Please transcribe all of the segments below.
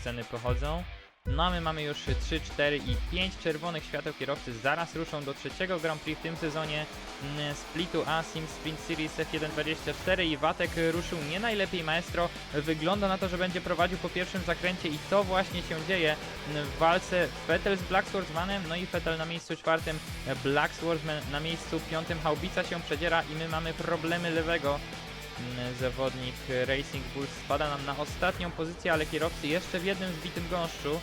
sceny pochodzą. No a my mamy już 3, 4 i 5 czerwonych świateł kierowcy. Zaraz ruszą do trzeciego Grand Prix w tym sezonie mm, splitu A Sim Sprint Series F124 i Watek ruszył nie najlepiej maestro. Wygląda na to, że będzie prowadził po pierwszym zakręcie i to właśnie się dzieje w walce Vettel z Black Swordsmanem, no i Vettel na miejscu czwartym, Black Swordsman na miejscu piątym, Haubica się przedziera i my mamy problemy lewego. Mm, Zawodnik Racing Bulls spada nam na ostatnią pozycję, ale kierowcy jeszcze w jednym zbitym gąszczu.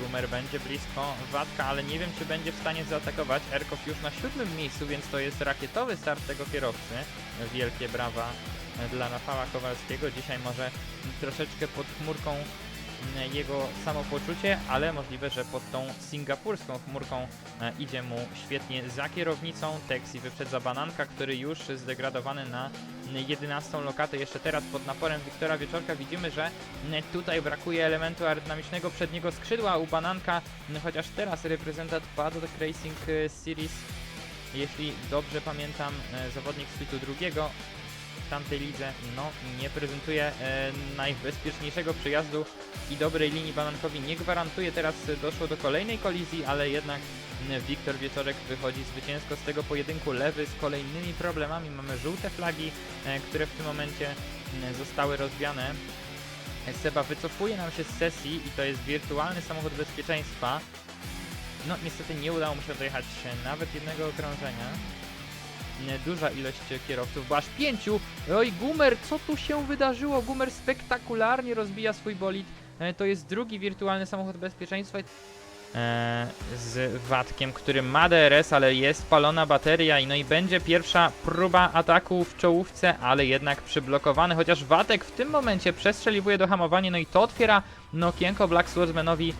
Gumer będzie blisko Watka, ale nie wiem czy będzie w stanie zaatakować. Erkow już na siódmym miejscu, więc to jest rakietowy start tego kierowcy. Wielkie brawa dla Rafała Kowalskiego. Dzisiaj może troszeczkę pod chmurką mm, jego samopoczucie, ale możliwe, że pod tą singapurską chmurką e, idzie mu świetnie za kierownicą. Texi wyprzedza Bananka, który już zdegradowany na 11 lokatę. Jeszcze teraz pod naporem Wiktora Wieczorka widzimy, że mm, tutaj brakuje elementu aerodynamicznego przedniego skrzydła u Bananka, mm, chociaż teraz reprezentant Paddock Racing e, Series, jeśli dobrze pamiętam, e, zawodnik splitu drugiego tamtej lidze, no nie prezentuje e, najbezpieczniejszego przyjazdu i dobrej linii Banankowi nie gwarantuje. Teraz e, doszło do kolejnej kolizji, ale jednak Wiktor Wieczorek wychodzi zwycięsko z tego pojedynku. Lewy z kolejnymi problemami. Mamy żółte flagi, e, które w tym momencie zostały rozwiane. Seba wycofuje nam się z sesji i to jest wirtualny samochód bezpieczeństwa. No niestety nie udało mu się dojechać nawet jednego okrążenia. Nie, Duża ilość kierowców, bo aż pięciu. Oj, Gumer, co tu się wydarzyło? Gumer spektakularnie rozbija swój bolid. E, To jest drugi wirtualny samochód bezpieczeństwa. E, z Watkiem, który ma DRS, ale jest palona bateria i no i będzie pierwsza próba ataku w czołówce, ale jednak przyblokowany, chociaż Watek w tym momencie przestrzeliwuje do hamowania, no i to otwiera no, okienko Black Swordsmanowi e,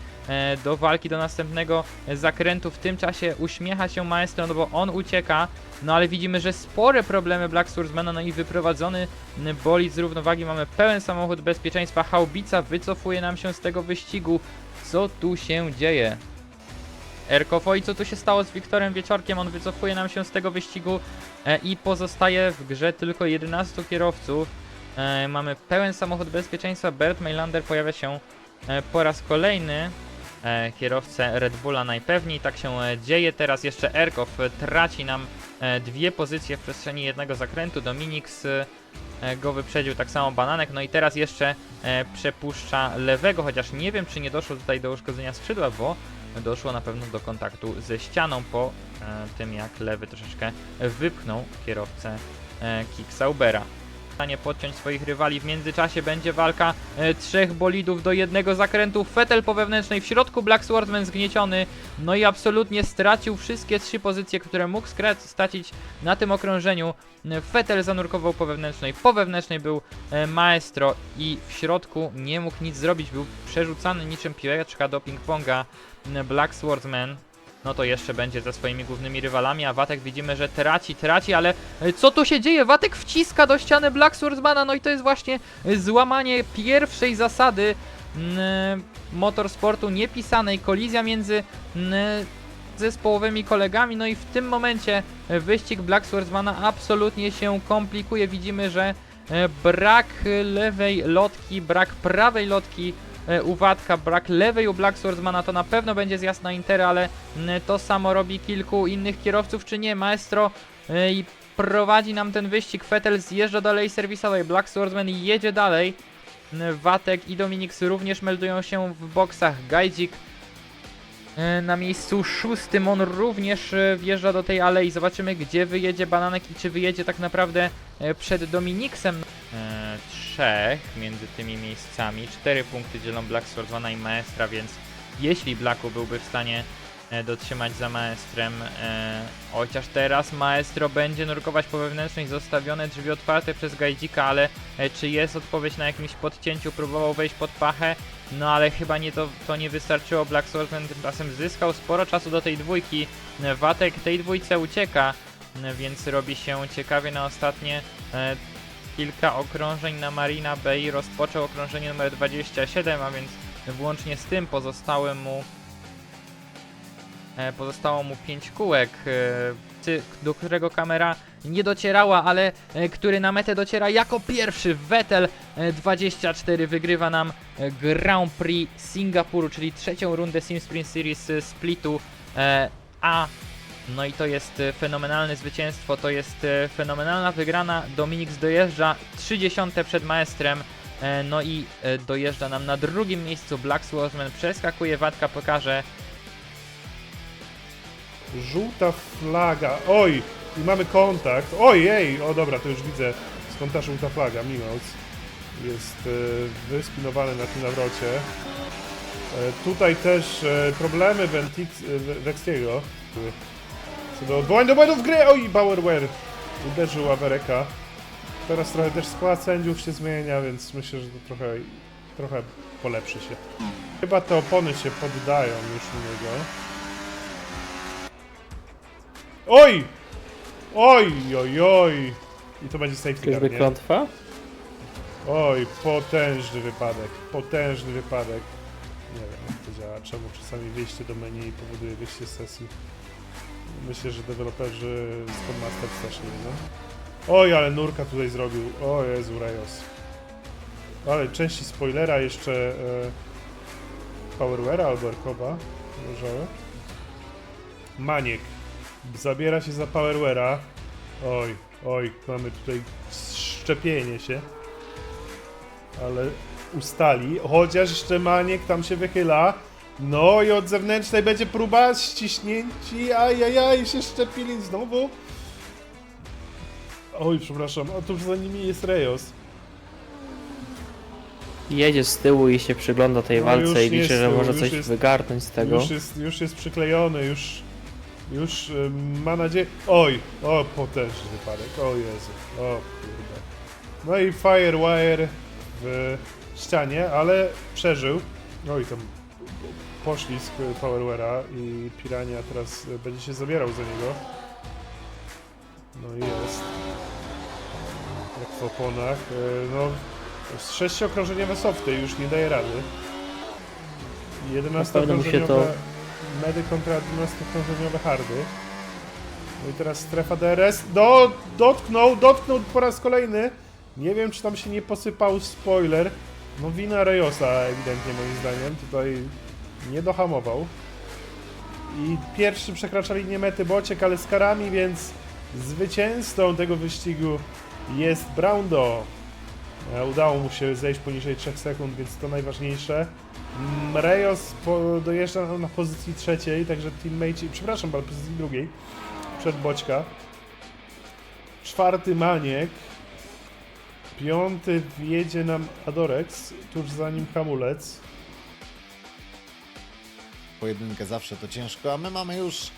do walki do następnego zakrętu. W tym czasie uśmiecha się maestro, no bo on ucieka, no ale widzimy, że spore problemy Black Swordsmana, no i wyprowadzony bolid z równowagi. Mamy pełen samochód bezpieczeństwa. Haubica wycofuje nam się z tego wyścigu. Co tu się dzieje? Erkofo i co tu się stało z Wiktorem Wieczorkiem? On wycofuje nam się z tego wyścigu e, i pozostaje w grze tylko 11 kierowców. E, mamy pełen samochód bezpieczeństwa. Bert Mailander pojawia się e, po raz kolejny. E, kierowcę Red Bulla najpewniej. Tak się e, dzieje. Teraz jeszcze Erkow e, traci nam dwie pozycje w przestrzeni jednego zakrętu. Dominix go wyprzedził, tak samo Bananek. No i teraz jeszcze przepuszcza lewego, chociaż nie wiem, czy nie doszło tutaj do uszkodzenia skrzydła, bo doszło na pewno do kontaktu ze ścianą po tym, jak lewy troszeczkę wypchnął kierowcę Kicksaubera. W stanie podciąć swoich rywali. W międzyczasie będzie walka e, trzech bolidów do jednego zakrętu. Fetel po wewnętrznej, w środku Black Swordsman zgnieciony. No i absolutnie stracił wszystkie trzy pozycje, które mógł stracić na tym okrążeniu. Fetel zanurkował po wewnętrznej, po wewnętrznej był e, Maestro i w środku nie mógł nic zrobić. Był przerzucany niczym piłeczka do ping-ponga Black Swordsman. No to jeszcze będzie ze swoimi głównymi rywalami, a Watek widzimy, że traci, traci, ale e, co tu się dzieje? Watek wciska do ściany Black Swordsmana, no i to jest właśnie e, złamanie pierwszej zasady motorsportu niepisanej, kolizja między zespołowymi kolegami, no i w tym momencie e, wyścig Black Swordsmana absolutnie się komplikuje. Widzimy, że brak lewej lotki, brak prawej lotki e, u Watka, brak lewej u Black Swordsmana to na pewno będzie zjazd na Intery, ale to samo robi kilku innych kierowców, czy nie? Maestro e, i prowadzi nam ten wyścig. Vettel zjeżdża do alei serwisowej, Black Swordsman jedzie dalej. Watek i Dominix również meldują się w boksach. Gajdzik e, na miejscu szóstym, on również wjeżdża do tej alei. Zobaczymy, gdzie wyjedzie Bananek i czy wyjedzie tak naprawdę przed Dominiksem. E, trzech między tymi miejscami. Cztery punkty dzielą Black Swordsmana i Maestra, więc jeśli Blacku byłby w stanie e, dotrzymać za Maestrem, e, chociaż teraz Maestro będzie nurkować po wewnętrznej, zostawione drzwi otwarte przez Gajdzika, ale e, czy jest odpowiedź na jakimś podcięciu, próbował wejść pod pachę, no ale chyba nie to, to nie wystarczyło. Black Swordsman tymczasem zyskał sporo czasu do tej dwójki. E, Watek tej dwójce ucieka, e, więc robi się ciekawie na ostatnie e, kilka okrążeń na Marina Bay. Rozpoczął okrążenie numer 27, a więc włącznie z tym pozostały mu e, pozostało mu 5 kółek. E, do którego kamera nie docierała, ale który na metę dociera jako pierwszy. Vettel e, 24 wygrywa nam Grand Prix Singapuru, czyli trzecią rundę Sim Sprint Series Splitu A. No i to jest e, fenomenalne zwycięstwo, to jest e, fenomenalna wygrana. Dominik dojeżdża 30 przed maestrem. E, No i dojeżdża nam na drugim miejscu Black Swordsman, przeskakuje Watka, pokaże Żółta flaga. Oj! I mamy kontakt. Ojej! O dobra, to już widzę. Skąd ta żółta flaga? Mimoc. Jest wyspinowany na tym nawrocie. Tutaj też problemy Ventix, były. Co do odwołań do błędów gry! Oj! Bauerwear uderzył Avereka. Teraz trochę też skład sędziów się zmienia, więc myślę, że to trochę, trochę polepszy się. Chyba te opony się poddają już u niego. Oj! Oj, oj, oj! I to będzie safety car, Czyżby nie? klątwa? Oj, potężny wypadek, potężny wypadek. Nie wiem jak to działa, czemu czasami wyjście do menu powoduje wyjście z sesji. Myślę, że deweloperzy z Codemaster też nie wiedzą. Oj, ale nurka tutaj zrobił. O Jezu, Rejos. Ale części spoilera jeszcze e, Powerware'a albo Erkoba leżały. Maniek zabiera się za Powerware'a. Oj, oj, mamy tutaj szczepienie się. Ale ustali, chociaż jeszcze Maniek tam się wychyla. No i od zewnętrznej będzie próba ściśnięci, ajajaj, się szczepili znowu. Oj, przepraszam, a tuż za nimi jest Rejos. Jedzie z tyłu i się przygląda tej No walce i liczy, że może już coś jest- wygarnąć z tego. Już jest, już jest przyklejony, już, już ma nadzieję... Oj, o, potężny wypadek, o Jezu, o kurde. No i Firewire w ścianie, ale przeżył. Oj, tam poślizg Powerware'a i Pirania teraz będzie się zabierał za niego. No i jest. Jak w oponach. Y, No, sześciokrążeniowe softy już nie daje rady. 11 pewno mu się to- Medy kontra 12-krążeniowe hardy. No i teraz strefa DRS. Do, dotknął, dotknął po raz kolejny. Nie wiem, czy tam się nie posypał spoiler. No wina Rejosa ewidentnie moim zdaniem. Tutaj nie dohamował. I pierwszy przekracza linię mety Bociek, ale z karami, więc zwycięzcą tego wyścigu jest Braundo. E, Udało mu się zejść poniżej 3 sekund, więc to najważniejsze. Mm, Reyes dojeżdża na pozycji trzeciej, także teammate, przepraszam, ale pozycji drugiej, przed Boćka. Czwarty Maniek. Piąty wjedzie nam Adorex, tuż za nim Hamulec. Pojedynkę zawsze to ciężko, a my mamy już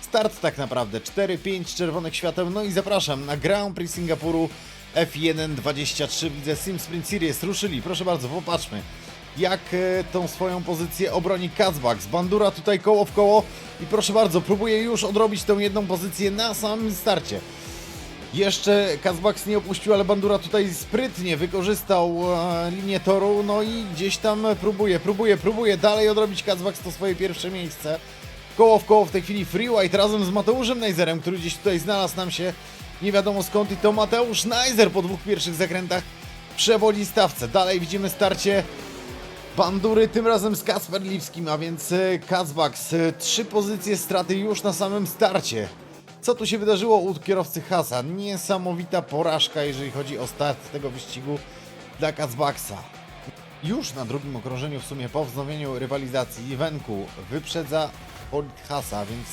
start tak naprawdę. 4-5 czerwonych świateł, no i zapraszam na Grand Prix Singapuru F1 23. Widzę Sim Sprint Series ruszyli, proszę bardzo, popatrzmy. Jak e, tą swoją pozycję obroni Kazbak. Bandura tutaj koło w koło i proszę bardzo, próbuje już odrobić tą jedną pozycję na samym starcie. Jeszcze Kazbaks nie opuścił, ale Bandura tutaj sprytnie wykorzystał e, linię toru, no i gdzieś tam próbuje, próbuje, próbuje dalej odrobić Kazbaks to swoje pierwsze miejsce. Koło w koło w tej chwili Free White razem z Mateuszem Najzerem, który gdzieś tutaj znalazł nam się nie wiadomo skąd i to Mateusz Najzer po dwóch pierwszych zakrętach przewodzi stawce. Dalej widzimy starcie Bandury, tym razem z Kasperliwskim, a więc e, Kazbaks. e, Trzy pozycje straty już na samym starcie. Co tu się wydarzyło u kierowcy Hasa? Niesamowita porażka, jeżeli chodzi o start tego wyścigu dla Kazbaksa. Już na drugim okrążeniu, w sumie po wznowieniu rywalizacji, Wenku wyprzedza Polit Hasa, więc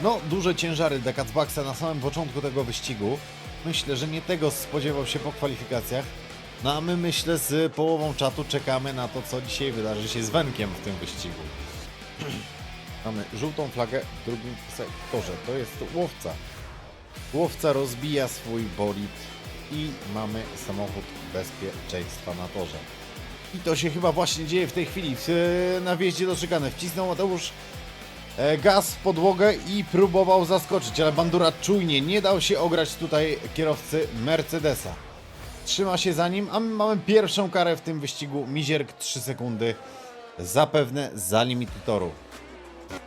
no duże ciężary dla Kazbaksa na samym początku tego wyścigu. Myślę, że nie tego spodziewał się po kwalifikacjach. No a my myślę z połową czatu czekamy na to, co dzisiaj wydarzy się z Wenkiem w tym wyścigu. Mamy żółtą flagę w drugim sektorze. To jest łowca. Łowca rozbija swój bolid i mamy samochód bezpieczeństwa na torze. I to się chyba właśnie dzieje w tej chwili. W, na wjeździe do szykany wcisnął Mateusz e, gaz w podłogę i próbował zaskoczyć, ale Bandura czujnie nie dał się ograć tutaj kierowcy Mercedesa. Trzyma się za nim, a my mamy pierwszą karę w tym wyścigu. Mizierk 3 sekundy. Zapewne za limity toru.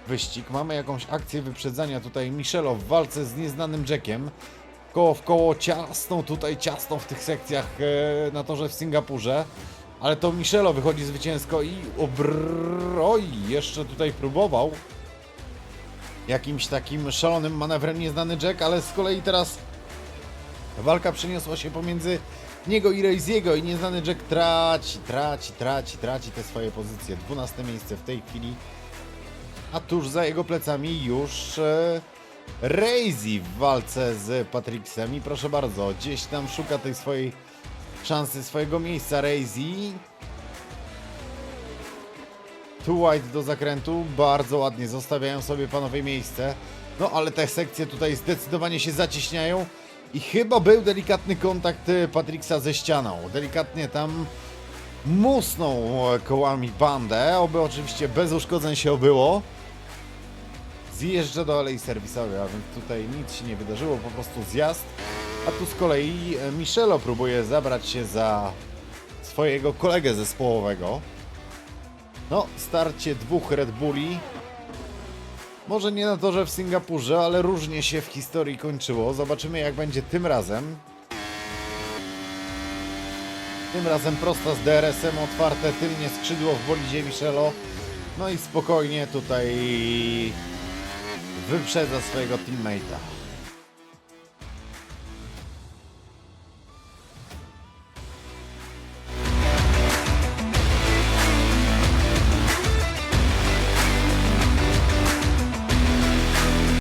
Wyścig. Mamy jakąś akcję wyprzedzania tutaj Michelo w walce z nieznanym Jackiem. Koło w koło, ciasną tutaj, ciasną w tych sekcjach e, na torze w Singapurze. Ale to Michelo wychodzi zwycięsko i obrrr, jeszcze tutaj próbował jakimś takim szalonym manewrem nieznany Jack, ale z kolei teraz walka przeniosła się pomiędzy niego i Reiziego i nieznany Jack traci, traci, traci, traci te swoje pozycje. 12 miejsce w tej chwili, a tuż za jego plecami już e, w walce z Patricksem i proszę bardzo, gdzieś tam szuka tej swojej szansy, swojego miejsca Reizi. Tu White do zakrętu, bardzo ładnie zostawiają sobie panowie miejsce. No ale te sekcje tutaj zdecydowanie się zacieśniają i chyba był delikatny kontakt e, Patricksa ze ścianą. Delikatnie tam musnął e, kołami bandę, oby oczywiście bez uszkodzeń się obyło. Zjeżdża do alei serwisowej, a więc tutaj nic się nie wydarzyło, po prostu zjazd. A tu z kolei e, Michelo próbuje zabrać się za swojego kolegę zespołowego. No, starcie dwóch Red Bulli. Może nie na torze w Singapurze, ale różnie się w historii kończyło. Zobaczymy jak będzie tym razem. Tym razem prosta z DRS-em, otwarte tylnie skrzydło w bolidzie Michelo. No i spokojnie tutaj wyprzedza swojego teammate'a.